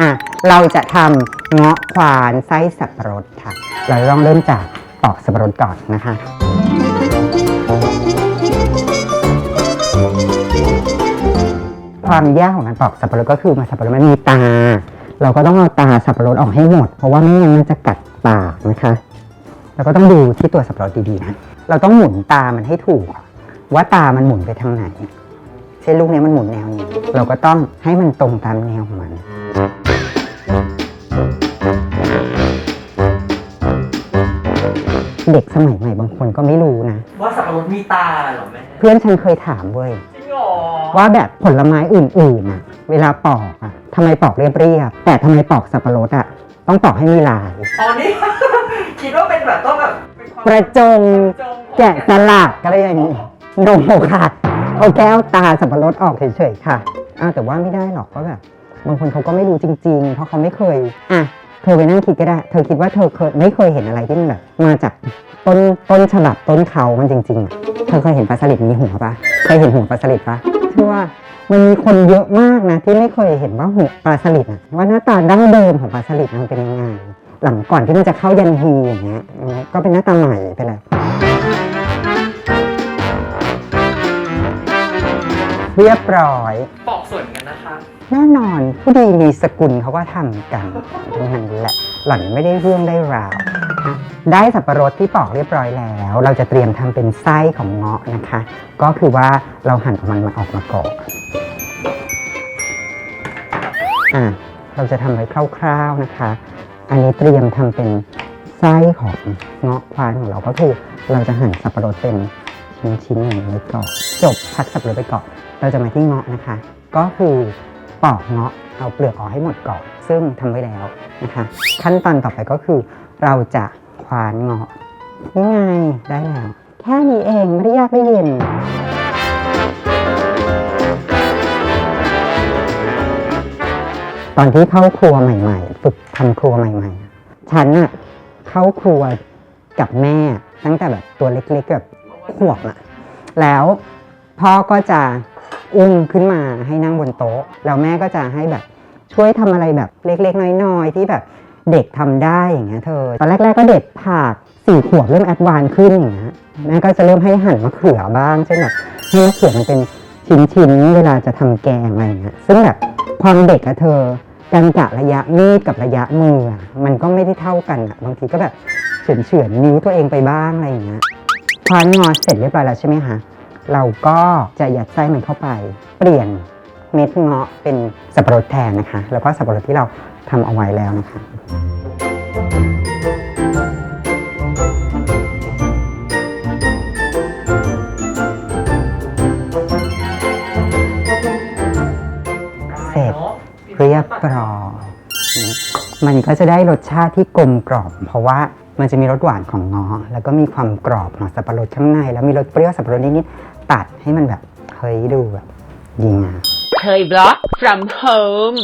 อะเราจะทำเงาะควานไส้สับปะรดค่ะ เราต้องเริ่มจากปอกสับปะรดก่อนนะคะ ความยากของการปอกสับปะรดก็คือมันสับปะรดมันมีตา เราก็ต้องเอาตาสับปะรดออกให้หมด เพราะว่าไม่งั้นมันจะกัดปากนะคะเราก็ต้องดูที่ตัวสับปะรดดีๆนะเราต้องหมุนตามันให้ถูก ว่าตามันหมุนไปทางไหน เช่นลูกนี้มันหมุนแนวนี้ เราก็ต้องให้มันตรงตามแนวของมัน เด็กสมัยใหม่บางคนก็ไม่รู้นะ ว่าสับปะรดมีตาเหรอแม่เพื่อนฉันเคยถามเว้ย จริงเหรอว่าแบบผลไม้อื่นๆน่ะ เวลาปอกอะทำไมปอกเรียบๆแต่ทำไมปอกสับปะรดอะต้องปอกให้มีลายอ๋อนี่คิดว่าเป็นแบบต้องแบบเป็นความประจงจงของแกะสลักอะไรอย่างนี้โนค่ะเอาแก้วตาสับปะรดออกเฉยๆค่ะอ้าวแต่ว่าไม่ได้หรอกก็แบบบางคนเขาก็ไม่รู้จริงๆ เพราะเขาไม่เคย อะเธอไปนั่งคิดก็ได้ เธอคิดว่าเธอเคยไม่เคยเห็นอะไรที่มันแบบมาจากต้นต้นฉบับต้นเขามันจริงๆอะเธอเคยเห็นปลาสลิดมีหัวปะเคยเห็นหัวปลาสลิดปะเชื่อว่ามันมีคนเยอะมากนะที่ไม่เคยเห็นว่าหัวปลาสลิดอะว่าหน้าตาดั้งเดิมของปลาสลิดมันเป็นยังไง หลังก่อนที่มันจะเข้ายันฮีอย่างเงี้ยอืมก็เป็นหน้าตาใหม่ไปเลยเรียบร้อยปอกส่วนกันนะคะ แน่นอนผู้ดีมีสกุลเขาก็ทำกันทั้งนั้นแหละหล่อนไม่ได้เรื่องได้ราวนะได้สับปะรดที่ปอกเรียบร้อยแล้ว เราจะเตรียมทำเป็นไส้ของเงาะนะคะ ก็คือว่าเราหั่นมันมาออกมาก่อนอะเราจะทำไว้คร่าวๆนะคะ อันนี้เตรียมทำเป็นไส้ของเงาะควานของเราก็คือเราจะหั่นสับปะรดเป็นชิ้นๆอย่างนี้ไว้ก่อนจบพักสับปะรดไปก่อน เราจะมาที่เงาะนะคะ ก็คือ ปอกเงาะเอาเปลือกออกให้หมดก่อนซึ่งทำไว้แล้วนะคะ ขั้นตอนต่อไปก็คือเราจะควานเงาะนี่ไงได้แล้วแค่นี้เองไม่ได้ยากไม่เย็นตอนที่เข้าครัวใหม่ ๆ ฝึกทำครัวใหม่ ๆ ฉันอะเข้าครัวกับแม่ตั้งแต่แบบตัวเล็กๆแบบขวบอะแล้วพ่อก็จะ อุ้มขึ้นมาให้นั่งบนโต๊ะแล้วแม่ก็จะให้แบบช่วยทำอะไรแบบเล็กๆ น้อยๆ ที่แบบเด็กทำได้อย่างเงี้ยเธอ ตอนแรก ๆ ก็เด็ดผักสี่ขวบเริ่มแอดวานขึ้นอย่างเงี้ยแม่ก็จะเริ่มให้หั่นมะเขือบ้างเช่นแบบให้มะเขือมันเป็นชิ้นๆ เวลาจะทำแกงอะไรอย่างเงี้ยซึ่งแบบความเด็กอะเธอการกะระยะมีดกับระยะมือมันก็ไม่ได้เท่ากันอะบางทีก็แบบเฉือนเฉือนๆนิ้วตัวเองไปบ้างอะไรอย่างเงี้ยพอนงอเสร็จเรียบร้อยแล้วใช่ไหมคะ เราก็จะยัดไส้มันเข้าไป เปลี่ยนเม็ดเงาะเป็นสับปะรดแทนนะคะ แล้วก็สับปะรดที่เราทำเอาไว้แล้วนะคะเสร็จเรียบร้อยมันก็จะได้รสชาติที่กลมกล่อมเพราะว่ามันจะมีรสหวานของง้อแล้วก็มีความกรอบของสับปะรดข้างใน แล้วมีรสเปรี้ยวสับปะรดนิด ตัดให้มันแบบเฮ้ยดูแบบดีงามเคยบล็อก from home